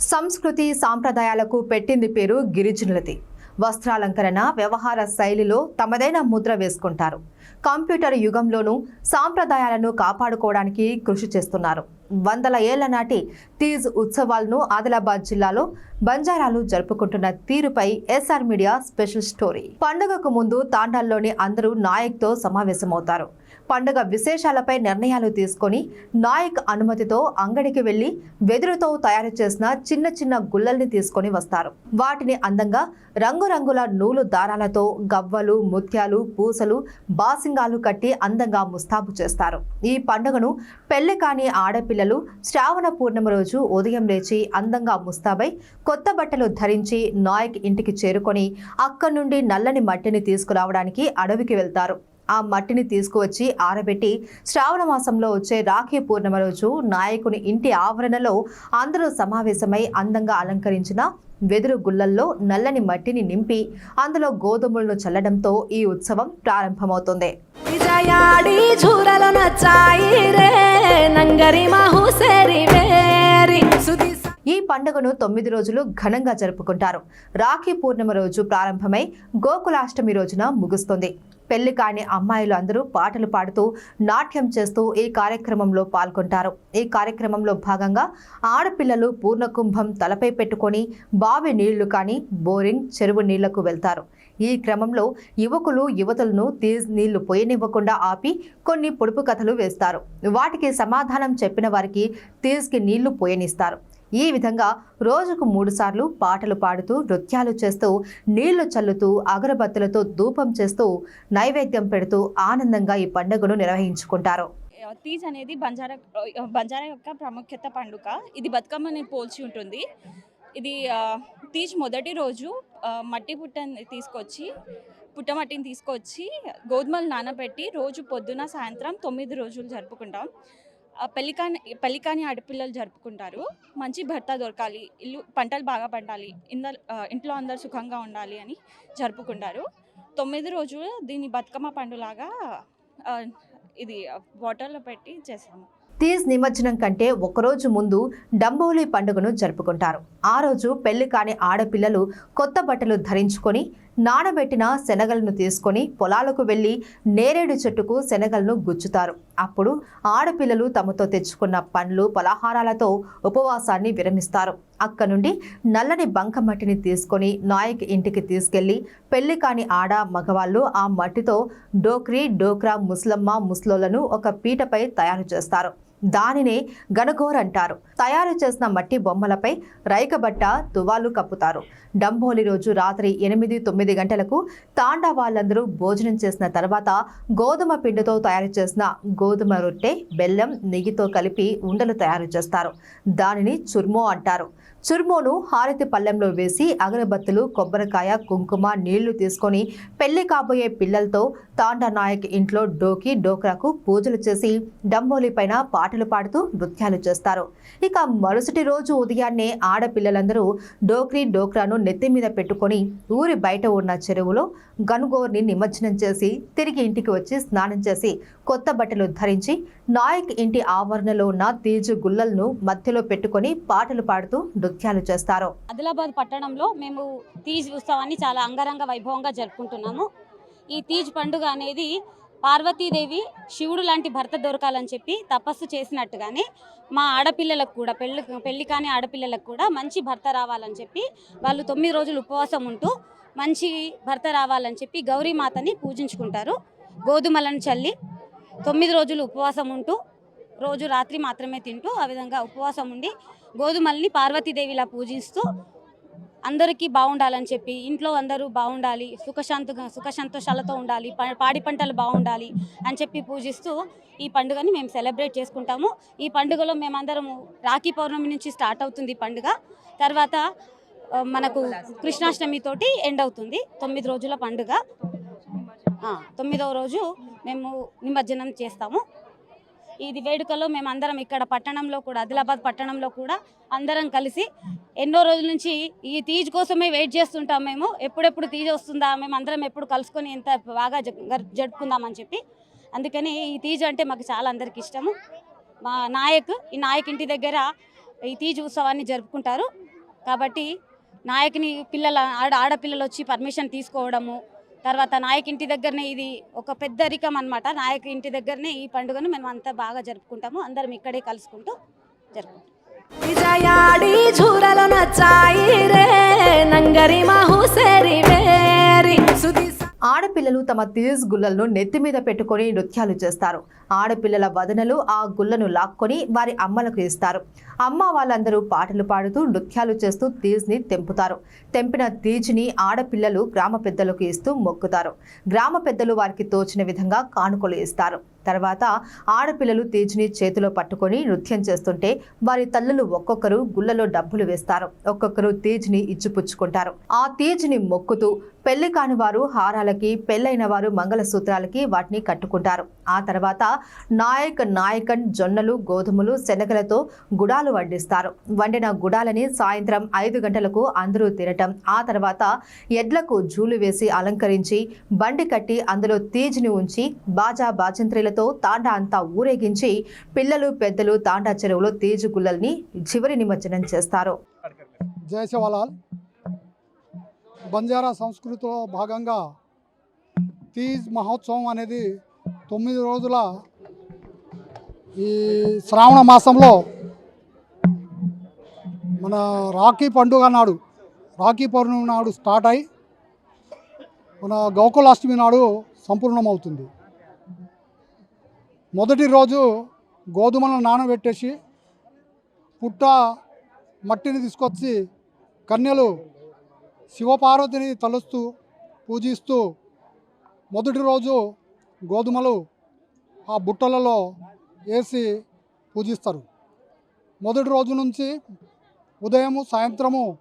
సంస్కృతి సాంప్రదాయాలకు పెట్టింది పేరు గిరిజనులది. వస్త్రాలంకరణ వ్యవహార శైలిలో తమదైన ముద్ర వేసుకుంటారు. కంప్యూటర్ యుగంలోనూ సాంప్రదాయాలను కాపాడుకోవడానికి కృషి చేస్తున్నారు. వందల ఏళ్ళ నాటి తీజ్ ఉత్సవాలను ఆదిలాబాద్ జిల్లాలో బంజారాలు జరుపుకుంటున్న తీరుపై ఎస్ఆర్ మీడియా స్పెషల్ స్టోరీ. పండుగకు ముందు తాండాల్లోని అందరూ నాయక్తో సమావేశమవుతారు. పండుగ విశేషాలపై నిర్ణయాలు తీసుకొని నాయక్ అనుమతితో అంగడికి వెళ్ళి వెదురుతో తయారు చేసిన చిన్న చిన్న గుల్లల్ని తీసుకొని వస్తారు. వాటిని అందంగా రంగురంగుల నూలు దారాలతో గవ్వలు ముత్యాలు పూసలు బాసింగాలు కట్టి అందంగా ముస్తాబు చేస్తారు. ఈ పండుగను పెళ్ళి కాని ఆడపిల్లలు శ్రావణ పూర్ణిమ రోజు ఉదయం లేచి అందంగా ముస్తాబై కొత్త బట్టలు ధరించి నాయక్ ఇంటికి చేరుకొని అక్కడి నుండి నల్లని మట్టిని తీసుకురావడానికి అడవికి వెళ్తారు. ఆ మట్టిని తీసుకువచ్చి ఆరబెట్టి శ్రావణ మాసంలో వచ్చే రాఖీ పూర్ణిమ రోజు నాయకుని ఇంటి ఆవరణలో అందరూ సమావేశమై అందంగా అలంకరించిన వెదురు గుల్లల్లో నల్లని మట్టిని నింపి అందులో గోధుమలను చల్లడంతో ఈ ఉత్సవం ప్రారంభమవుతుంది. ఈ పండుగను తొమ్మిది రోజులు ఘనంగా జరుపుకుంటారు. రాఖీ పూర్ణిమ రోజు ప్రారంభమై గోకులాష్టమి రోజున ముగుస్తుంది. పెళ్ళి కాని అమ్మాయిలు అందరూ పాటలు పాడుతూ నాట్యం చేస్తూ ఈ కార్యక్రమంలో పాల్గొంటారు. ఈ కార్యక్రమంలో భాగంగా ఆడపిల్లలు పూర్ణకుంభం తలపై పెట్టుకొని బావి నీళ్ళు కానీ బోరింగ్ చెరువు నీళ్ళకు వెళ్తారు. ఈ క్రమంలో యువకులు యువతులను తీజ్ నీళ్ళు పోయనివ్వకుండా ఆపి కొన్ని పొడుపు కథలు వేస్తారు. వాటికి సమాధానం చెప్పిన వారికి తీజ్కి నీళ్ళు పోయనిస్తారు. ఈ విధంగా రోజుకు మూడుసార్లు పాటలు పాడుతూ నృత్యాలు చేస్తూ నీళ్ళు చల్లుతూ అగరబత్తులతో ధూపం చేస్తూ నైవేద్యం పెడుతూ ఆనందంగా ఈ పండుగను నిర్వహించుకుంటారు. తీజ్ అనేది బంజారా బంజారా యొక్క ప్రాముఖ్యత పండుగ. ఇది బతుకమ్మని పోల్చి ఉంటుంది. ఇది తీజ్ మొదటి రోజు మట్టి పుట్టని తీసుకొచ్చి పుట్టమట్టిని తీసుకొచ్చి గోధుమలు నానబెట్టి రోజు పొద్దున సాయంత్రం తొమ్మిది రోజులు జరుపుకుంటాం. పెళ్ళికాని పెళ్ళికాని ఆడపిల్లలు జరుపుకుంటారు. మంచి భర్త దొరకాలి. ఇల్లు పంటలు బాగా పండాలి. ఇందరు ఇంట్లో అందరు సుఖంగా ఉండాలి అని జరుపుకుంటారు. తొమ్మిది రోజులు దీన్ని బతుకమ్మ పండులాగా ఇది వాటర్లో పెట్టి చేస్తాము. తీజ్ నిమజ్జనం కంటే ఒకరోజు ముందు డంబోలి పండుగను జరుపుకుంటారు. ఆ రోజు పెళ్ళి కాని ఆడపిల్లలు కొత్త బట్టలు ధరించుకొని నానబెట్టిన శనగలను తీసుకొని పొలాలకు వెళ్ళి నేరేడు చెట్టుకు శనగలను గుచ్చుతారు. అప్పుడు ఆడపిల్లలు తమతో తెచ్చుకున్న పండ్లు పలహారాలతో ఉపవాసాన్ని విరమిస్తారు. అక్క నుండి నల్లని బంకమట్టిని తీసుకొని నాయక్ ఇంటికి తీసుకెళ్ళి పెళ్ళి కాని ఆడ మగవాళ్ళు ఆ మట్టితో డోక్రీ డోక్రా ముస్లమ్మ ముస్లోలను ఒక పీటపై తయారు చేస్తారు. దానినే గణగోర్ అంటారు. తయారు చేసిన మట్టి బొమ్మలపై రైకబట్ట తువాలు కప్పుతారు. డంబోలి రోజు రాత్రి ఎనిమిది తొమ్మిది గంటలకు తాండా వాళ్ళందరూ భోజనం చేసిన తర్వాత గోధుమ పిండితో తయారు చేసిన గోధుమ రొట్టె బెల్లం నెయ్యితో కలిపి ఉండలు తయారు చేస్తారు. దానిని చుర్మో అంటారు. చుర్మోను హారతి పళ్ళెంలో వేసి అగరబత్తులు కొబ్బరికాయ కుంకుమ నీళ్ళు తీసుకొని పెళ్ళి కాబోయే పిల్లలతో తాండా నాయక్ ఇంట్లో డోకి డోక్రాకు పూజలు చేసి డంబోలి పైన పాటలు పాడుతూ నృత్యాలు చేస్తారు. ఇక మరుసటి రోజు ఉదయాన్నే ఆడపిల్లలందరూ డోక్రీ డోక్రాను నెత్తి మీద పెట్టుకొని ఊరి బయట ఉన్న చెరువులో గనుగోర్ని నిమజ్జనం చేసి తిరిగి ఇంటికి వచ్చి స్నానం చేసి కొత్త బట్టలు ధరించి నాయక్ ఇంటి ఆవరణలో ఉన్న తీజు గుల్లలను మధ్యలో పెట్టుకొని పాటలు పాడుతూ నృత్యాలు చేస్తారు. ఆదిలాబాద్ పట్టణంలో మేము తీజ్ ఉత్సవాన్ని చాలా అంగరంగ వైభవంగా జరుపుకుంటున్నాము. ఈ తీజ్ పండుగ అనేది పార్వతీదేవి శివుడు లాంటి భర్త దొరకాలని చెప్పి తపస్సు చేసినట్టుగానే మా ఆడపిల్లలకు కూడా పెళ్ళి పెళ్ళి కాని ఆడపిల్లలకు కూడా మంచి భర్త రావాలని చెప్పి వాళ్ళు తొమ్మిది రోజులు ఉపవాసం ఉంటూ మంచి భర్త రావాలని చెప్పి గౌరీమాతని పూజించుకుంటారు. గోధుమలను చల్లి తొమ్మిది రోజులు ఉపవాసం ఉంటూ రోజు రాత్రి మాత్రమే తింటూ ఆ విధంగా ఉపవాసం ఉండి గోధుమల్ని పార్వతీదేవిలా పూజిస్తూ అందరికీ బాగుండాలని చెప్పి ఇంట్లో అందరూ బాగుండాలి సుఖశాంతగా సుఖసంతోషాలతో ఉండాలి పాడి పంటలు బాగుండాలి అని చెప్పి పూజిస్తూ ఈ పండుగని మేము సెలబ్రేట్ చేసుకుంటాము. ఈ పండుగలో మేమందరము రాఖీ పౌర్ణమి నుంచి స్టార్ట్ అవుతుంది పండుగ. తర్వాత మనకు కృష్ణాష్టమి తోటి ఎండ్ అవుతుంది. తొమ్మిది రోజుల పండుగ. తొమ్మిదవ రోజు మేము నిమజ్జనం చేస్తాము. ఇది వేడుకలో మేము అందరం ఇక్కడ పట్టణంలో కూడా ఆదిలాబాద్ పట్టణంలో కూడా అందరం కలిసి ఎన్నో రోజుల నుంచి ఈ తీజ్ కోసమే వెయిట్ చేస్తుంటాం మేము. ఎప్పుడెప్పుడు తీజ్ వస్తుందా మేము అందరం ఎప్పుడు కలుసుకొని ఎంత బాగా జ- జరుపుకుందామని చెప్పి. అందుకని ఈ తీజ్ అంటే మాకు చాలా అందరికి ఇష్టము. మా నాయక్ ఈ నాయక్ ఇంటి దగ్గర ఈ తీజ్ ఉత్సవాన్ని జరుపుకుంటారు. కాబట్టి నాయకుని పిల్లల ఆడ ఆడపిల్లలు వచ్చి పర్మిషన్ తీసుకోవడము తర్వాత నాయక్ ఇంటి దగ్గరనే ఇది ఒక పెద్ద రికం అనమాట నాయక్ ఇంటి దగ్గరనే ఈ పండుగను మేము అంతా బాగా జరుపుకుంటాము. అందరం ఇక్కడే కలుసుకుంటూ జరుపుకుంటాం. విజయాడి చూరలు నచ్చాయి రే నంగరి మాహు ఆడపిల్లలు తమ తీజ్ గుల్లలను నెత్తి మీద పెట్టుకొని నృత్యాలు చేస్తారు. ఆడపిల్లల వదనలు ఆ గుల్లను లాక్కొని వారి అమ్మలకు ఇస్తారు. అమ్మ వాళ్ళందరూ పాటలు పాడుతూ నృత్యాలు చేస్తూ తీజ్ని తెంపుతారు. తెంపిన తీజ్ని ఆడపిల్లలు గ్రామ పెద్దలకు ఇస్తూ మొక్కుతారు. గ్రామ పెద్దలు వారికి తోచిన విధంగా కానుకలు ఇస్తారు. తర్వాత ఆడపిల్లలు తీజ్ని చేతిలో పట్టుకొని నృత్యం చేస్తుంటే వారి తల్లులు ఒక్కొక్కరు గుళ్ళలో డబ్బులు వేస్తారు. ఒక్కొక్కరు తేజ్ని ఇచ్చిపుచ్చుకుంటారు. ఆ తేజ్ని మొక్కుతూ పెళ్ళి కాని వారు హారాలకి పెళ్ళైన వారు మంగళసూత్రాలకి వాటిని కట్టుకుంటారు. ఆ తర్వాత నాయక్ నాయకన్ జొన్నలు గోధుమలు శనగలతో గుడాలు వండిస్తారు. వండిన గుడాలని సాయంత్రం ఐదు గంటలకు అందరూ తినటం. ఆ తర్వాత ఎడ్లకు జూలు వేసి అలంకరించి బండి కట్టి అందులో తీజ్ని ఉంచి బాజా బాజంత్రీలతో తాండా అంతా ఊరేగించి పిల్లలు పెద్దలు తాండా చెరువులో తీజు గుల్లల్ని చివరి నిమజ్జనం చేస్తారు. జయ బంజారా సంస్కృతిలో భాగంగా తీజ్ మహోత్సవం అనేది తొమ్మిది రోజుల ఈ శ్రావణ మాసంలో మన రాఖీ పండుగ నాడు రాఖీ పౌర్ణమి నాడు స్టార్ట్ అయి మన గోకులాష్టమి నాడు సంపూర్ణమవుతుంది. మొదటి రోజు గోధుమలను నానబెట్టేసి పుట్ట మట్టిని తీసుకొచ్చి కన్యలు శివపార్వతిని తలుస్తూ పూజిస్తూ మొదటి రోజు గోధుమలు ఆ బుట్టలలో వేసి పూజిస్తారు. మొదటి రోజు నుంచి ఉదయము సాయంత్రము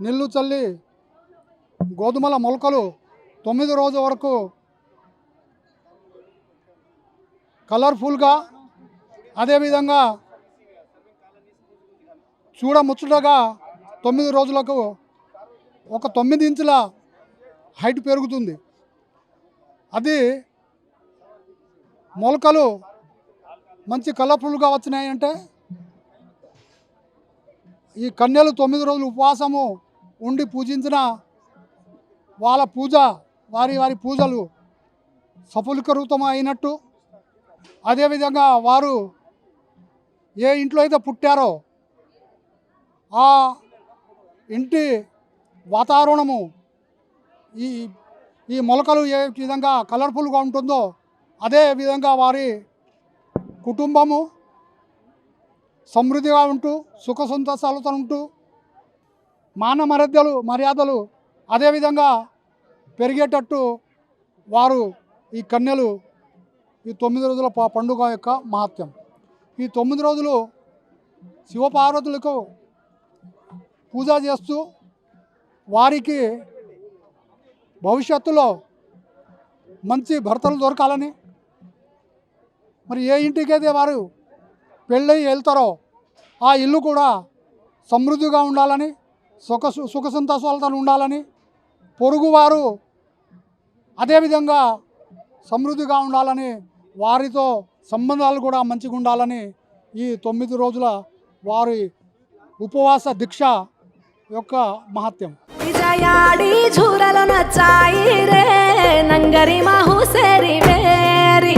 నీళ్ళు చల్లి గోధుమల మొలకలు తొమ్మిది రోజు వరకు కలర్ఫుల్గా అదేవిధంగా చూడముచ్చటగా తొమ్మిది రోజులకు ఒక తొమ్మిది ఇంచుల హైట్ పెరుగుతుంది. అది మొలకలు మంచి కలర్ఫుల్గా వచ్చినాయంటే ఈ కన్యలు తొమ్మిది రోజులు ఉపవాసము ఉండి పూజించిన వాళ్ళ పూజ వారి వారి పూజలు సఫలీకృతం అయినట్టు అదేవిధంగా వారు ఏ ఇంట్లో అయితే పుట్టారో ఆ ఇంటి వాతావరణము ఈ ఈ మొలకలు ఏ విధంగా కలర్ఫుల్గా ఉంటుందో అదే విధంగా వారి కుటుంబము సమృద్ధిగా ఉంటూ సుఖ సంతోషాలతో ఉంటూ మాన మర్యాదలు మర్యాదలు అదేవిధంగా పెరిగేటట్టు వారు ఈ కన్యలు ఈ తొమ్మిది రోజుల పండుగ యొక్క మహత్యం. ఈ తొమ్మిది రోజులు శివపార్వతులకు పూజ చేస్తూ వారికి భవిష్యత్తులో మంచి భర్తలు దొరకాలని మరి ఏ ఇంటికైతే వారు పెళ్ళై వెళ్తారో ఆ ఇల్లు కూడా సమృద్ధిగా ఉండాలని సుఖ సుఖ సంతోషాలతో ఉండాలని పొరుగువారు అదేవిధంగా సమృద్ధిగా ఉండాలని వారితో సంబంధాలు కూడా మంచిగా ఉండాలని ఈ తొమ్మిది రోజుల వారి ఉపవాస దీక్ష యొక్క మహత్యం. విజయాడి ఝూరలు నచ్చాయి రే నంగరి వేరి